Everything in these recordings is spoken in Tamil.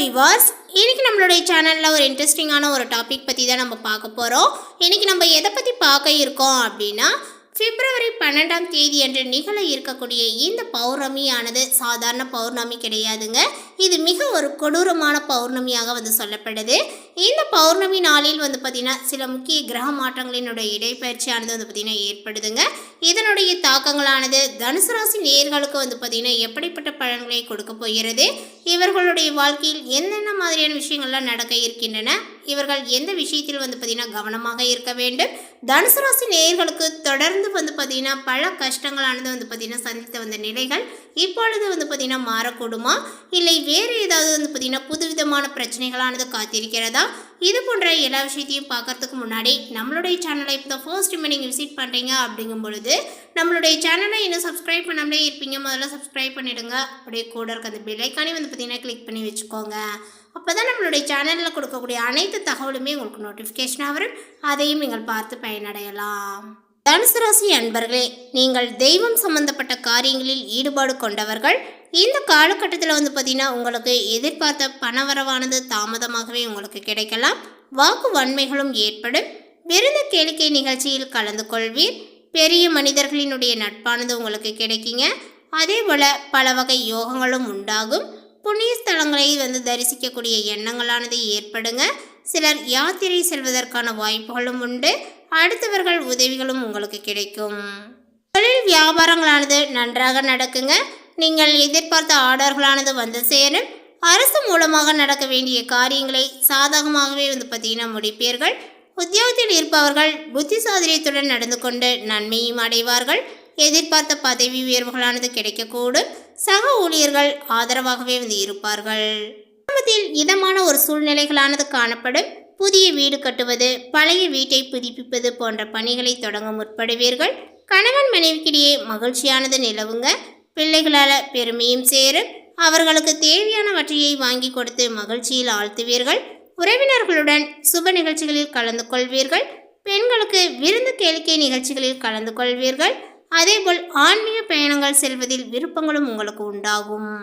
விவாஸ் இன்றைக்கி நம்மளுடைய சேனலில் ஒரு இன்ட்ரெஸ்டிங்கான ஒரு டாபிக் பற்றி தான் நம்ம பார்க்க போகிறோம் இன்றைக்கி நம்ம எதை பற்றி பார்க்க இருக்கோம் அப்படின்னா பிப்ரவரி பன்னெண்டாம் தேதி அன்று நிகழ இருக்கக்கூடிய இந்த பௌர்ணமியானது சாதாரண பௌர்ணமி கிடையாதுங்க. இது மிக ஒரு கொடூரமான பௌர்ணமியாக வந்து சொல்லப்படுது. இந்த பௌர்ணமி நாளில் வந்து பார்த்திங்கன்னா சில முக்கிய கிரக மாற்றங்களினுடைய இடைப்பயிற்சியானது வந்து பார்த்திங்கன்னா ஏற்படுதுங்க. இதனுடைய தாக்கங்களானது தனுசு ராசி நேர்களுக்கு வந்து பார்த்திங்கன்னா எப்படிப்பட்ட பலன்களை கொடுக்க போகிறது? இவர்களுடைய வாழ்க்கையில் என்னென்ன மாதிரியான விஷயங்கள்லாம் நடக்க இருக்கின்றன? இவர்கள் எந்த விஷயத்தில் வந்து பார்த்திங்கன்னா கவனமாக இருக்க வேண்டும்? தனுசு ராசி நேயர்களுக்கு தொடர்ந்து வந்து பார்த்திங்கன்னா பல கஷ்டங்களானது வந்து பார்த்திங்கன்னா சந்தித்து வந்த நிலைகள் இப்பொழுது வந்து பார்த்திங்கன்னா மாறக்கூடுமா? இல்லை வேறு ஏதாவது வந்து பார்த்திங்கன்னா புதுவிதமான பிரச்சனைகளானது காத்திருக்கிறதா? இது போன்ற எல்லா விஷயத்தையும் பார்க்கறதுக்கு முன்னாடி நம்மளுடைய சேனலை இப்போ தான் ஃபர்ஸ்ட் டைம் நீங்கள் விசிட் பண்ணுறீங்க அப்படிங்கும் பொழுது நம்மளுடைய சேனலை இன்னும் சப்ஸ்கிரைப் பண்ணாமலே இருப்பீங்க. முதல்ல சப்ஸ்கிரைப் பண்ணிவிடுங்க அப்படியே கூட இருக்க அந்த பெல்லைக்கானே வந்து பார்த்திங்கன்னா கிளிக் பண்ணி வச்சுக்கோங்க. அப்போ தான் நம்மளுடைய சேனலில் கொடுக்கக்கூடிய அனைத்து தகவலுமே உங்களுக்கு நோட்டிஃபிகேஷனாக வரும். அதையும் நீங்கள் பார்த்து பயனடையலாம். தனுசு ராசி அன்பர்களே நீங்கள் தெய்வம் சம்பந்தப்பட்ட காரியங்களில் ஈடுபாடு கொண்டவர்கள் இந்த காலகட்டத்தில் வந்து பார்த்திங்கன்னா உங்களுக்கு எதிர்பார்த்த பணவரவானது தாமதமாகவே உங்களுக்கு கிடைக்கலாம். வாக்கு வன்மைகளும் ஏற்படும். விருது கேளிக்கை நிகழ்ச்சியில் கலந்து கொள்வீர். பெரிய மனிதர்களினுடைய நட்பானது உங்களுக்கு கிடைக்குங்க. அதே போல் பல வகை யோகங்களும் உண்டாகும். புண்ணிய ஸ்தலங்களை வந்து தரிசிக்கக்கூடிய எண்ணங்களானது ஏற்படுங்க. சிலர் யாத்திரை செல்வதற்கான வாய்ப்புகளும் உண்டு. அடுத்தவர்கள் உதவிகளும் உங்களுக்கு கிடைக்கும். தொழில் வியாபாரங்களானது நன்றாக நடக்குங்க. நீங்கள் எதிர்பார்த்த ஆர்டர்களானது வந்து சேரும். அரசு மூலமாக நடக்க வேண்டிய காரியங்களை சாதகமாகவே வந்து பார்த்தீங்கன்னா முடிப்பீர்கள். உத்தியோகத்தில் இருப்பவர்கள் புத்தி சாதரியத்துடன் நடந்து கொண்டு நன்மையும் அடைவார்கள். எதிர்பார்த்த பதவி உயர்வுகளானது கிடைக்கக்கூடும். சக ஊழியர்கள் ஆதரவாகவே வந்து இருப்பார்கள். குடும்பத்தில் இதமான ஒரு சூழ்நிலைகளானது காணப்படும். புதிய வீடு கட்டுவது பழைய வீட்டை புதுப்பிப்பது போன்ற பணிகளை தொடங்க முற்படுவீர்கள். கணவன் மனைவிக்கிடையே மகிழ்ச்சியானது நிலவுங்க. பிள்ளைகளால் பெருமையும் சேரும். அவர்களுக்கு தேவையானவற்றையை வாங்கி கொடுத்து மகிழ்ச்சியில் ஆழ்த்துவீர்கள். உறவினர்களுடன் சுப நிகழ்ச்சிகளில் கலந்து கொள்வீர்கள். பெண்களுக்கு விருந்து கேளிக்கை நிகழ்ச்சிகளில் கலந்து கொள்வீர்கள். அதேபோல் ஆன்மீக பயணங்கள் செல்வதில் விருப்பங்களும் உங்களுக்கு உண்டாகும்.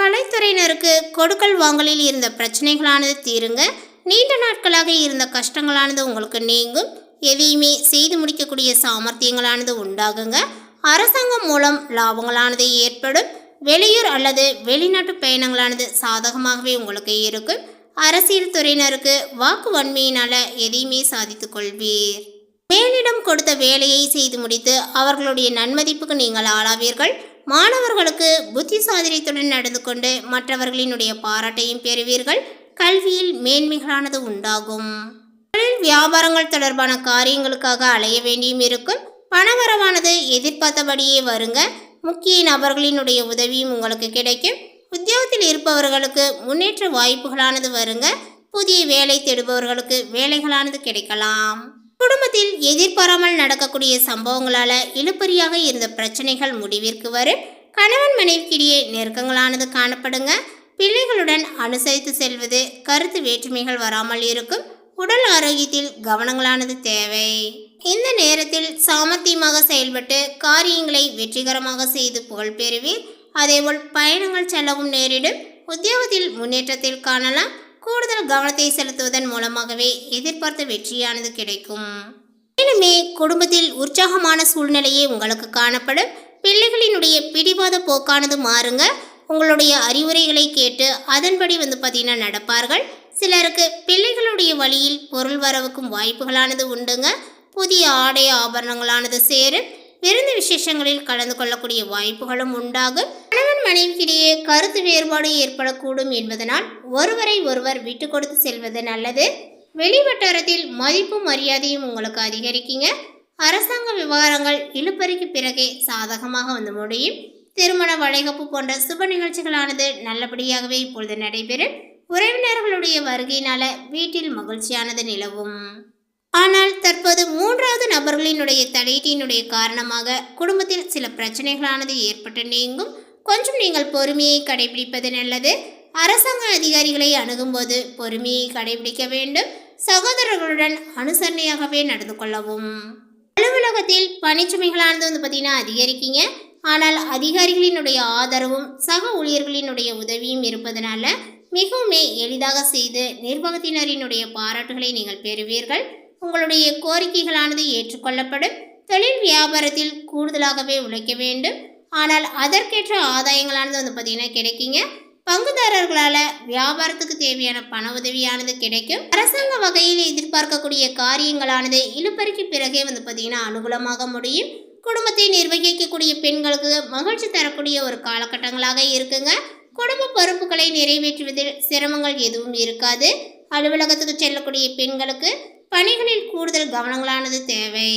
கலைத்துறையினருக்கு கொடுக்கல் வாங்கலில் இருந்த பிரச்சனைகளானது தீருங்க. நீண்ட நாட்களாக இருந்த கஷ்டங்களானது உங்களுக்கு நீங்கும். எதையுமே செய்து முடிக்கக்கூடிய சாமர்த்தியங்களானது உண்டாகுங்க. அரசாங்கம் மூலம் லாபங்களானது ஏற்படும். வெளியூர் அல்லது வெளிநாட்டு பயணங்களானது சாதகமாகவே உங்களுக்கு இருக்கும். அரசியல் துறையினருக்கு வாக்கு வன்மையினால எதையுமே சாதித்து கொள்வீர். மேலிடம் கொடுத்த வேலையை செய்து முடித்து அவர்களுடைய நன்மதிப்புக்கு நீங்கள் ஆளாவீர்கள். மாணவர்களுக்கு புத்தி சாதனைத்துடன் நடந்து கொண்டு மற்றவர்களினுடைய பாராட்டையும் பெறுவீர்கள். கல்வியில் மேன்மைகளானது உண்டாகும். தொழில் வியாபாரங்கள் தொடர்பான காரியங்களுக்காக அலைய வேண்டியும் இருக்கும். பணவரவானது எதிர்பார்த்தபடியே வருங்க. முக்கிய நபர்களினுடைய உதவியும் உங்களுக்கு கிடைக்கும். உத்தியோகத்தில் இருப்பவர்களுக்கு முன்னேற்ற வாய்ப்புகளானது வருங்க. புதிய வேலை தேடுபவர்களுக்கு வேலைகளானது கிடைக்கலாம். குடும்பத்தில் எதிர்பாராமல் நடக்கக்கூடிய சம்பவங்களால இழுப்பறியாக இருந்த பிரச்சனைகள் முடிவிற்கு வரும். கணவன் மனைவிக்கிடையே நெருக்கங்களானது காணப்படுங்க. பிள்ளைகளுடன் அனுசரித்து செல்வது கருத்து வேற்றுமைகள் வராமல் இருக்கும். உடல் ஆரோக்கியத்தில் கவனங்களானது தேவை. இந்த நேரத்தில் சாமர்த்தியமாக செயல்பட்டு காரியங்களை வெற்றிகரமாக செய்து புகழ் பெறுவீர். அதேபோல் பயணங்கள் செல்லவும் நேரிடும். உத்தியோகத்தில் முன்னேற்றத்தில் காணலாம். கூடுதல் கவனத்தை செலுத்துவதன் மூலமாகவே எதிர்பார்த்த வெற்றியானது கிடைக்கும். மேலுமே குடும்பத்தில் உற்சாகமான சூழ்நிலையே உங்களுக்கு காணப்படும். பிள்ளைகளினுடைய பிடிவாத போக்கானது மாறுங்க. உங்களுடைய அறிவுரைகளை கேட்டு அதன்படி வந்து பார்த்தீங்கன்னா நடப்பார்கள். சிலருக்கு பிள்ளைகளுடைய வழியில் பொருள் வரவுக்கும் வாய்ப்புகளானது உண்டுங்க. புதிய ஆடை ஆபரணங்களானது சேரும். விருந்து விசேஷங்களில் கலந்து கொள்ளக்கூடிய வாய்ப்புகளும் உண்டாகும். கணவன் மனைவிக்கிடையே கருத்து வேறுபாடு ஏற்படக்கூடும் என்பதனால் ஒருவரை ஒருவர் விட்டு கொடுத்து செல்வது நல்லது. வெளிவட்டாரத்தில் மதிப்பும் மரியாதையும் உங்களுக்கு அதிகரிக்குங்க. அரசாங்க விவகாரங்கள் இழுப்பறிக்கு பிறகே சாதகமாக வந்து முடியும். திருமண வளைகப்பு போன்ற சுப நிகழ்ச்சிகளானது நல்லபடியாகவே இப்பொழுது நடைபெறும். உறவினர்களுடைய வருகையினால வீட்டில் மகிழ்ச்சியானது நிலவும். ஆனால் தற்போது மூன்றாவது நபர்களினுடைய தலையீட்டினுடைய காரணமாக குடும்பத்தில் சில பிரச்சனைகளானது ஏற்பட்டு நீங்கும். கொஞ்சம் நீங்கள் பொறுமையை கடைபிடிப்பது நல்லது. அரசாங்க அதிகாரிகளை அணுகும்போது பொறுமையை கடைபிடிக்க வேண்டும். சகோதரர்களுடன் அனுசரணையாகவே நடந்து கொள்ளவும். அலுவலகத்தில் பணிச்சுமைகளானது வந்து பார்த்தீங்கன்னா அதிகரிக்கீங்க. ஆனால் அதிகாரிகளினுடைய ஆதரவும் சக ஊழியர்களினுடைய உதவியும் இருப்பதனால மிகவுமே எளிதாக செய்து நிர்வாகத்தினரினுடைய பாராட்டுகளை நீங்கள் பெறுவீர்கள். உங்களுடைய கோரிக்கைகளானது ஏற்றுக்கொள்ளப்படும். தொழில் வியாபாரத்தில் கூடுதலாகவே உழைக்க வேண்டும். ஆனால் அதற்கேற்ற ஆதாயங்களானது வந்து பார்த்தீங்கன்னா கிடைக்குங்க. பங்குதாரர்களால் வியாபாரத்துக்கு தேவையான பண உதவியானது கிடைக்கும். அரசாங்க வகையில் எதிர்பார்க்கக்கூடிய காரியங்களானது இழுப்பறிக்கு பிறகே வந்து பார்த்தீங்கன்னா அனுகூலமாக முடியும். குடும்பத்தை நிர்வகிக்கக்கூடிய பெண்களுக்கு மகிழ்ச்சி தரக்கூடிய ஒரு காலகட்டங்களாக இருக்குங்க. குடும்ப பொறுப்புகளை நிறைவேற்றுவதில் சிரமங்கள் எதுவும் இருக்காது. அலுவலகத்துக்கு செல்லக்கூடிய பெண்களுக்கு பணிகளில் கூடுதல் கவனங்களானது தேவை.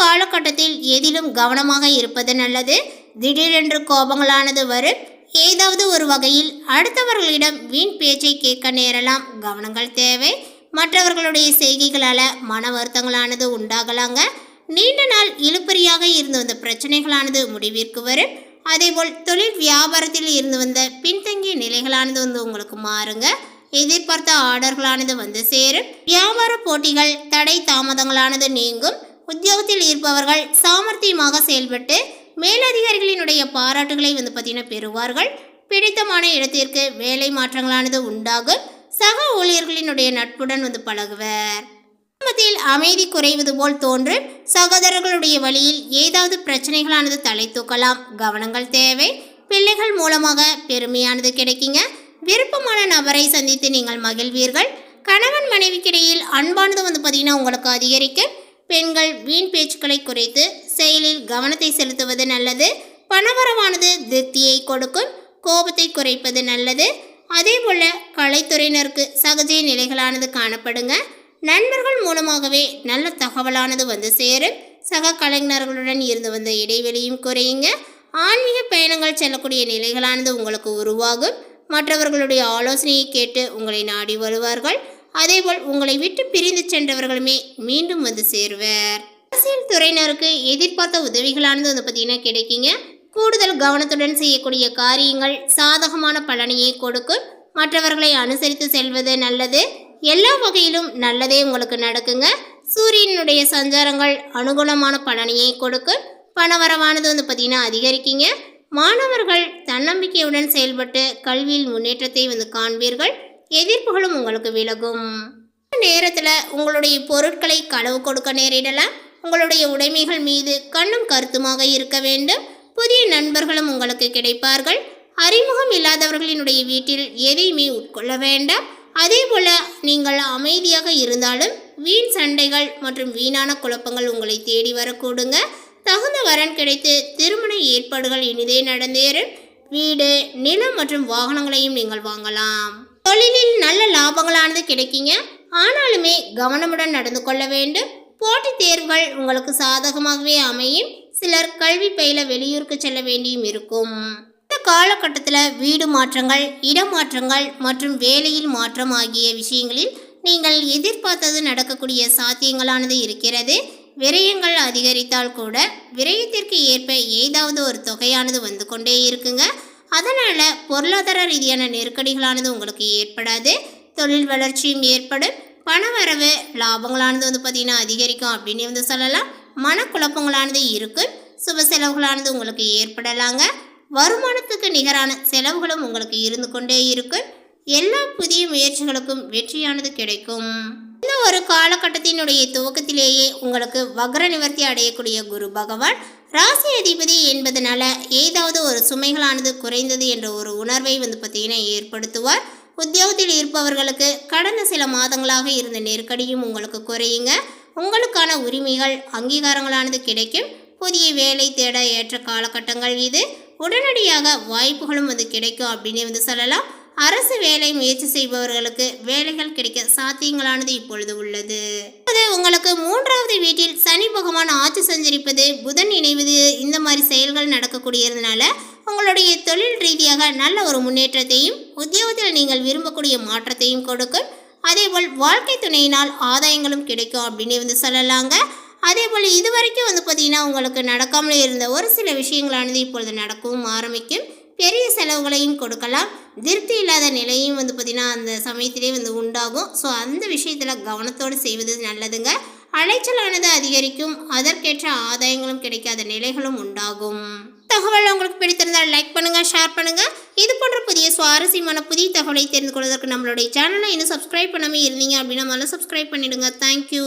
காலகட்டத்தில் எதிலும் கவனமாக இருப்பது நல்லது. திடீரென்று கோபங்களானது வரும். ஏதாவது ஒரு வகையில் அடுத்தவர்களிடம் வீண் பேச்சை கேட்க நேரலாம். கவனங்கள் தேவை. மற்றவர்களுடைய செய்கைகளால் மன வருத்தங்களானது உண்டாகலாங்க. நீண்ட நாள் இழுப்பறியாக இருந்து வந்த பிரச்சனைகளானது முடிவிற்கு வரும். அதேபோல் தொழில் வியாபாரத்தில் இருந்து வந்த பின்தங்கிய நிலைகளானது வந்து உங்களுக்கு மாறுங்க. எதிர்பார்த்த ஆர்டர்களானது வந்து சேரும். வியாபார போட்டிகள் தடை தாமதங்களானது நீங்கும். உத்தியோகத்தில் இருப்பவர்கள் சாமர்த்தியமாக செயல்பட்டு மேலதிகாரிகளினுடைய பாராட்டுகளை வந்து பார்த்தீங்கன்னா பெறுவார்கள். பிடித்தமான இடத்திற்கு வேலை மாற்றங்களானது உண்டாகும். சக ஊழியர்களினுடைய நட்புடன் வந்து பழகுவர். குடும்பத்தில் அமைதி குறைவது போல் தோன்றும். சகோதரர்களுடைய வழியில் ஏதாவது பிரச்சனைகளானது தலை தூக்கலாம். கவனங்கள் தேவை. பிள்ளைகள் மூலமாக பெருமையானது கிடைக்குங்க. விருப்பமான நபரை சந்தித்து நீங்கள் மகிழ்வீர்கள். கணவன் மனைவிக்கிடையில் அன்பானது வந்து பார்த்தீங்கன்னா உங்களுக்கு அதிகரிக்க பெண்கள் வீண் பேச்சுக்களை குறைத்து செயலில் கவனத்தை செலுத்துவது நல்லது. பணவரவானது திருப்தியை கொடுக்கும் கோபத்தை குறைப்பது நல்லது. அதேபோல் கலைத்துறையினருக்கு சகஜ நிலைகளானது காணப்படுங்க. நண்பர்கள் மூலமாகவே நல்ல தகவலானது வந்து சேரும். சக கலைஞர்களுடன் இருந்து வந்த இடைவெளியும் குறையுங்க. ஆன்மீக பயணங்கள் செல்லக்கூடிய நிலைகளானது உங்களுக்கு உருவாகும். மற்றவர்களுடைய ஆலோசனையை கேட்டு உங்களை நாடி வருவார்கள். அதேபோல் உங்களை விட்டு பிரிந்து சென்றவர்களுமே மீண்டும் வந்து சேருவர். அரசியல் துறையினருக்கு எதிர்பார்த்த உதவிகளானது வந்து பார்த்தீங்கன்னா கிடைக்குங்க. கூடுதல் கவனத்துடன் செய்யக்கூடிய காரியங்கள் சாதகமான பலனையை கொடுக்கும். மற்றவர்களை அனுசரித்து செல்வது நல்லது. எல்லா வகையிலும் நல்லதே உங்களுக்கு நடக்குங்க. சூரியனுடைய சஞ்சாரங்கள் அனுகூலமான பலனையை கொடுக்கும். பணவரவானது வந்து பார்த்தீங்கன்னா அதிகரிக்குங்க. மாணவர்கள் தன்னம்பிக்கையுடன் செயல்பட்டு கல்வியில் முன்னேற்றத்தை வந்து காண்பீர்கள். எதிர்ப்புகளும் உங்களுக்கு விலகும். நேரத்தில் உங்களுடைய பொருட்களை களவு கொடுக்க நேரிடலாம். உங்களுடைய உடைமைகள் மீது கண்ணும் கருத்துமாக இருக்க வேண்டும். புதிய நண்பர்களும் உங்களுக்கு கிடைப்பார்கள். அறிமுகம் இல்லாதவர்களினுடைய வீட்டில் எதையுமே உட்கொள்ள வேண்டாம். அதே போல நீங்கள் அமைதியாக இருந்தாலும் வீண் சண்டைகள் மற்றும் வீணான குழப்பங்கள் உங்களை தேடி வரக்கூடுங்க. தகுந்த வரன் கிடைத்து திருமண ஏற்பாடுகள் இனிதே நடந்தேறும் வீடு நிலம் மற்றும் வாகனங்களையும் நீங்கள் வாங்கலாம். தொழிலில் நல்ல லாபங்களானது கிடைக்குங்க. ஆனாலுமே கவனமுடன் நடந்து கொள்ள வேண்டும். போட்டித் தேர்வுகள் உங்களுக்கு சாதகமாகவே அமையும். சிலர் கல்வி பயில வெளியூருக்கு செல்ல வேண்டியும் இருக்கும். இந்த காலகட்டத்தில் வீடு மாற்றங்கள் இடமாற்றங்கள் மற்றும் வேலையில் மாற்றம் ஆகிய விஷயங்களில் நீங்கள் எதிர்பார்த்தது நடக்கக்கூடிய சாத்தியங்களானது இருக்கிறது. விரயங்கள் அதிகரித்தால் கூட விரயத்திற்கு ஏற்ப ஏதாவது ஒரு தொகையானது வந்து கொண்டே இருக்குங்க. அதனால் பொருளாதார ரீதியான நெருக்கடிகளானது உங்களுக்கு ஏற்படாது. தொழில் வளர்ச்சியும் ஏற்படும். பணவரவு லாபங்களானது வந்து பார்த்திங்கன்னா அதிகரிக்கும் அப்படின்னு வந்து சொல்லலாம். மனக்குழப்பங்களானது இருக்கும். சுப செலவுகளானது உங்களுக்கு ஏற்படலாங்க. வருமானத்துக்கு நிகரான செலவுகளும் உங்களுக்கு இருந்து கொண்டே இருக்கும். எல்லா புதிய முயற்சிகளுக்கும் வெற்றியானது கிடைக்கும். இந்த ஒரு காலகட்டத்தினுடைய துவக்கத்திலேயே உங்களுக்கு வக்ர நிவர்த்தி அடையக்கூடிய குரு பகவான் ராசி அதிபதி என்பதனால ஏதாவது ஒரு சுமைகளானது குறைந்தது என்ற ஒரு உணர்வை வந்து பார்த்தீங்கன்னா ஏற்படுத்துவார். உத்தியோகத்தில் இருப்பவர்களுக்கு கடந்த சில மாதங்களாக இருந்த நெருக்கடியும் உங்களுக்கு குறையுங்க. உங்களுக்கான உரிமைகள் அங்கீகாரங்களானது கிடைக்கும். புதிய வேலை தேட ஏற்ற காலகட்டங்கள் இது. உடனடியாக வாய்ப்புகளும் வந்து கிடைக்கும் அப்படின்னு வந்து சொல்லலாம். அரசு வேலை முயற்சி செய்பவர்களுக்கு வேலைகள் கிடைக்க சாத்தியங்களானது இப்பொழுது உள்ளது. அது உங்களுக்கு மூன்றாவது வீட்டில் சனி பகவான் ஆட்சி சஞ்சரிப்பது புதன் இணைவது இந்த மாதிரி செயல்கள் நடக்கக்கூடியதுனால உங்களுடைய தொழில் ரீதியாக நல்ல ஒரு முன்னேற்றத்தையும் உத்தியோகத்தில் நீங்கள் விரும்பக்கூடிய மாற்றத்தையும் கொடுக்கும். அதேபோல் வாழ்க்கை துணையினால் ஆதாயங்களும் கிடைக்கும் அப்படின்னு வந்து சொல்லலாங்க. அதே போல் இது வரைக்கும் வந்து பார்த்திங்கன்னா உங்களுக்கு நடக்காமலே இருந்த ஒரு சில விஷயங்களானது இப்பொழுது நடக்கவும் ஆரம்பிக்கும். பெரிய செலவுகளையும் கொடுக்கலாம். திருப்தி இல்லாத நிலையும் வந்து பார்த்திங்கன்னா அந்த சமயத்திலே வந்து உண்டாகும். ஸோ அந்த விஷயத்தில் கவனத்தோடு செய்வது நல்லதுங்க. அலைச்சலானது அதிகரிக்கும். அதற்கேற்ற ஆதாயங்களும் கிடைக்காத நிலைகளும் உண்டாகும். தகவல் உங்களுக்கு பிடித்திருந்தால் லைக் பண்ணுங்க ஷேர் பண்ணுங்க. இது போன்ற புதிய சுவாரஸ்யமான புதிய தகவலை தெரிந்து கொள்வதற்கு நம்மளுடைய சேனலை இன்னும் சப்ஸ்கிரைப் பண்ணாமல் இருந்தீங்க அப்படின்னா முதல்ல சப்ஸ்கிரைப் பண்ணிடுங்க. தேங்க்யூ